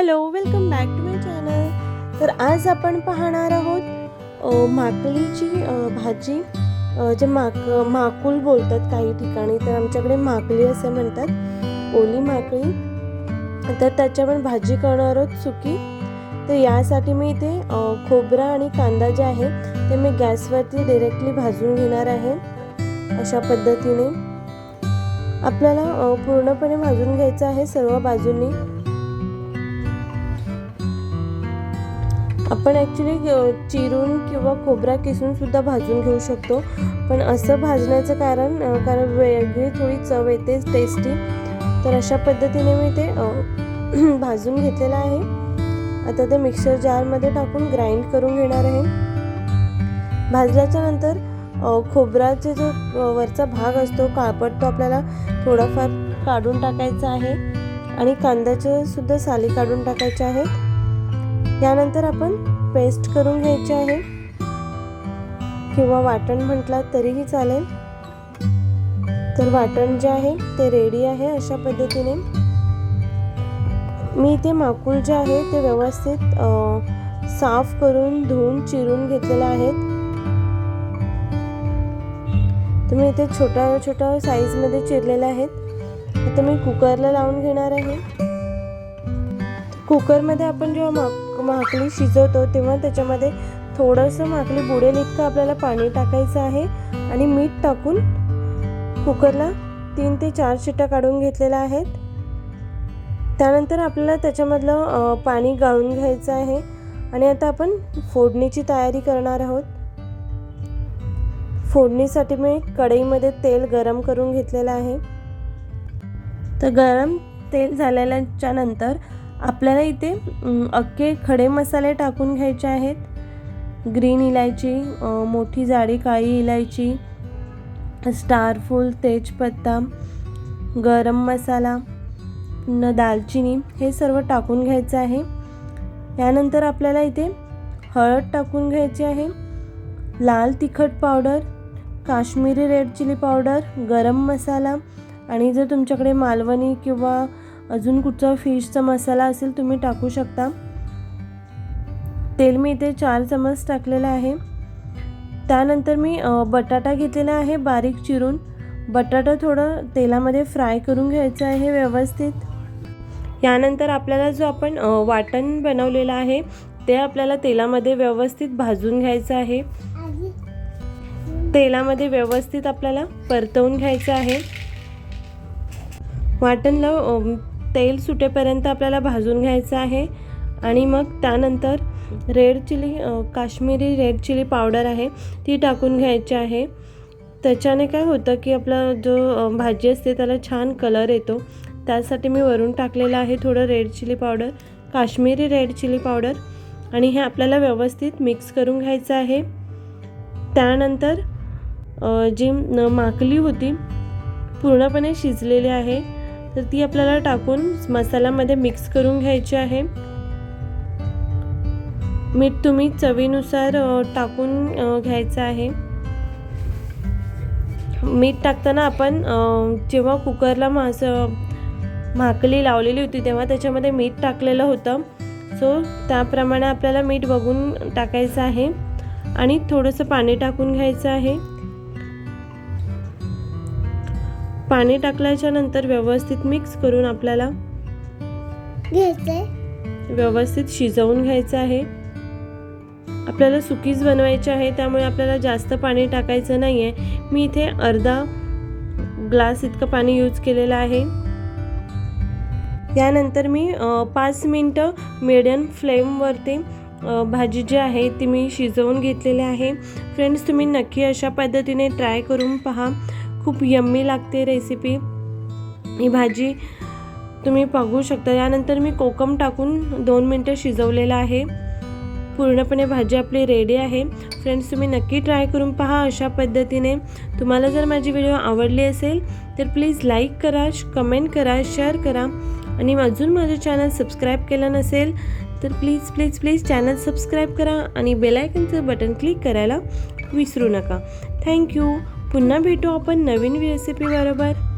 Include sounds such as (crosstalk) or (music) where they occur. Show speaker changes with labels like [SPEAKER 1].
[SPEAKER 1] Hello welcome to my channel. तर आज आपण पाहणार आहोत माकलीची भाजी. जे माक माकुल बोलतात काही ठिकाणी तर आमच्याकडे माकली असे म्हणतात ओली माकळी तर त्याच्या पण भाजी करणार आहोत सुकी. तर यासाठी मी इथे खोबरा आणि कांदा जे आहे ते मी गॅसवरती डिरेक्टली भाजून घेणार आहे अशा पद्धतीने. आपल्याला पूर्णपणे भाजून घ्यायचं आहे सर्व बाजूंनी. आपण ॲक्च्युली चिरून किंवा खोबरा किसून सुद्धा भाजून घेऊ शकतो. पण असं भाजण्याचं कारण कारण वेगळी थोडी चव येते टेस्टी तर अशा पद्धतीने मी ते (clears throat) भाजून घेतलेलं आहे. आता ते मिक्सर जारमध्ये टाकून ग्राइंड करून घेणार आहे. भाजल्याच्या नंतर खोबराचा जो वरचा भाग असतो काळपट तो आपल्याला थोडाफार काढून टाकायचा आहे. आणि कांद्याच्या सुद्धा साली काढून टाकायच्या आहेत. यानंतर आपण पेस्ट करून घ्यायची आहे. किंवा वाटण म्हटलात तरीही चालेल. तर वाटण जे आहे ते रेडी आहे अशा पद्धतीने. मी ते माकुल जे आहे ते व्यवस्थित साफ करून धुवून चिरून घेतलेले आहेत. तुम्ही इथे छोट्या छोट्या साईजमध्ये चिरलेले आहेत. आता मी कुकरला लावून घेणार आहे. कुकरमध्ये आपण जेव्हा माक माकली शिजवतो तेव्हा त्याच्यामध्ये थोडंसं माकली बुडेल इतकं आपल्याला पाणी टाकायचं आहे आणि मीठ टाकून कुकरला तीन ते चार शिट्ट्या काढून घेतलेल्या आहेत. त्यानंतर आपल्याला त्याच्यामधलं पाणी गाळून घ्यायचं आहे आणि आता आपण फोडणीची तयारी करणार आहोत. फोडणीसाठी मी कढईमध्ये तेल गरम करून घेतलेलं आहे. तर गरम तेल झाल्याच्यानंतर आपल्याला इथे अख्खे खडे मसाले टाकून घ्यायचे आहेत. ग्रीन इलायची मोठी जाडी काळी इलायची स्टारफूल तेजपत्ता गरम मसाला न दालचिनी हे सर्व टाकून घ्यायचं आहे. यानंतर आपल्याला इथे हळद टाकून घ्यायची आहे लाल तिखट powder Kashmiri red chilli powder गरम मसाला आणि जर तुमच्याकडे मालवणी किंवा अजून कुठचा फिशचा मसाला असेल तुम्ही टाकू शकता. तेल मी इथे चार चमच टाकलेलं आहे. त्यानंतर मी बटाटा घेतलेला आहे बारीक चिरून. बटाटा थोडं तेलामध्ये फ्राय करून घ्यायचं आहे व्यवस्थित. यानंतर आपल्याला जो आपण वाटण बनवलेलं आहे ते आपल्याला तेलामध्ये व्यवस्थित भाजून घ्यायचं आहे. तेलामध्ये व्यवस्थित आपल्याला परतवून घ्यायचं आहे. वाटणला तेल सुटेपर्यंत आपल्याला भाजून घ्यायचं आहे. आणि मग त्यानंतर red chilli Kashmiri red chilli powder आहे ती टाकून घ्यायची आहे. त्याच्याने काय होतं की आपला जो भाजी असते त्याला छान कलर येतो. त्यासाठी मी वरून टाकलेलं आहे थोडं red chilli powder Kashmiri red chilli powder. आणि हे आपल्याला व्यवस्थित मिक्स करून घ्यायचं आहे. त्यानंतर जी न- माकली होती पूर्णपणे शिजलेली आहे. तर ती आपल्याला टाकून मसाल्यामध्ये मिक्स करून घ्यायची आहे. मीठ तुम्ही चवीनुसार टाकून घ्यायचं आहे. मीठ टाकताना आपण जेव्हा कुकरला मास माकली लावलेली होती तेव्हा त्याच्यामध्ये मीठ टाकलेलं होतं. सो त्याप्रमाणे आपल्याला मीठ बघून टाकायचं आहे. आणि थोडंसं पाणी टाकून घ्यायचं आहे. पाणी टाकल्याच्या नंतर व्यवस्थित मिक्स करून आपल्याला व्यवस्थित शिजवून घ्यायचं आहे. आपल्याला सुकीच बनवायची आहे त्यामुळे आपल्याला जास्त पाणी टाकायचं नाही आहे मी इथे अर्धा ग्लास इतकं पाणी यूज केलेलं आहे. यानंतर मी पाच मिनटं मिडियम फ्लेमवरती भाजी जी आहे ती मी शिजवून घेतलेली आहे. फ्रेंड्स तुम्ही नक्की अशा पद्धतीने ट्राय करून पहा. खूप यम्मी लागते रेसिपी ही भाजी तुम्ही बघू शकता. यानंतर मी कोकम टाकून दोन मिनटं शिजवलेलं आहे. पूर्णपणे भाजी आपली रेडी आहे. फ्रेंड्स तुम्ही नक्की ट्राय करून पहा अशा पद्धतीने. तुम्हाला जर माझी व्हिडिओ आवडली असेल तर प्लीज लाईक करा कमेंट करा शेअर करा. आणि अजून माझं चॅनल सबस्क्राईब केलं नसेल तर please please please channel subscribe करा. आणि बेलायकनचं बटन क्लिक करायला विसरू नका. थँक्यू पुन्हा भेटू आपण नवीन रेसिपी बरोबर.